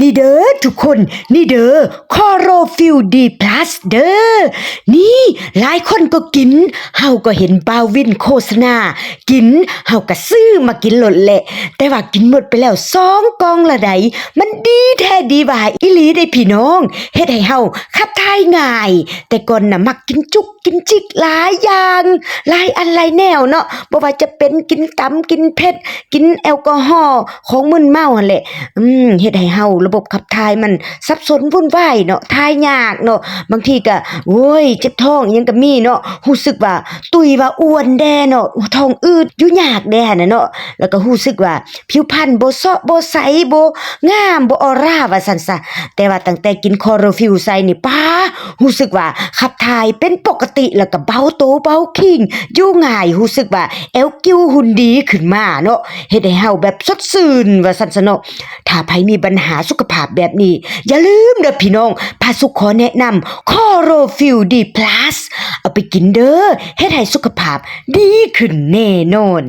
นี่เด้อทุกคน นี่เด้อคอโรฟิลดีพลัสเด้อนี่หลายคนก็กินเฮาก็เห็นบาวินโฆษณา กินเฮาก็ซื้อมากินหลดแหละ แต่ว่ากินหมดไปแล้วสองกองละใดมันดีแท้ดีว่าอีหลีได้พี่น้องเฮ็ดให้เฮาขับถ่ายง่าย แต่ก่อนน่ะมักกินจุกกินจิกหลายอย่างหลายอันหลายแนวเนาะบ่ว่าจะเป็นกินตำกินเผ็ดกินแอลกอฮอล์ของมึนเมาหั่นแหละอืมเฮ็ดให้เฮาระบบขับถ่ายมันสับสนวุ่นวายเนาะถ่ายยากเนาะบางทีก็โอ้ยเจ็บท้องยังก็มีเนาะรู้สึกว่าตุยว่าอ้วนแดเนาะท้องอืดอยู่ยากแดน่ะเนาะแล้วก็รู้สึกว่าผิวพรรณบ่เซาะบ่ใสบ่งามบ่ออร่าว่าซั่นซะแต่ว่าตั้งแต่กินคอโรฟิลไซนี่ป้ารู้สึกว่าขับถ่ายเป็นปกติแล้วก็เบาโตเบาคิงอยู่ง่ายรู้สึกว่าแอวกิ้วหุ่นดีขึ้นมาเนาะเฮ็ดให้เฮาแบบสดชื่นว่าซั่นซะเนาะถ้าใครมีปัญหาสุขภาพแบบนี้ อย่าลืมเด้อพี่น้องพาสุขขอแนะนำคอโรฟิลดีพลัสเอาไปกินเด้อเฮ็ดให้สุขภาพดีขึ้นแน่นอน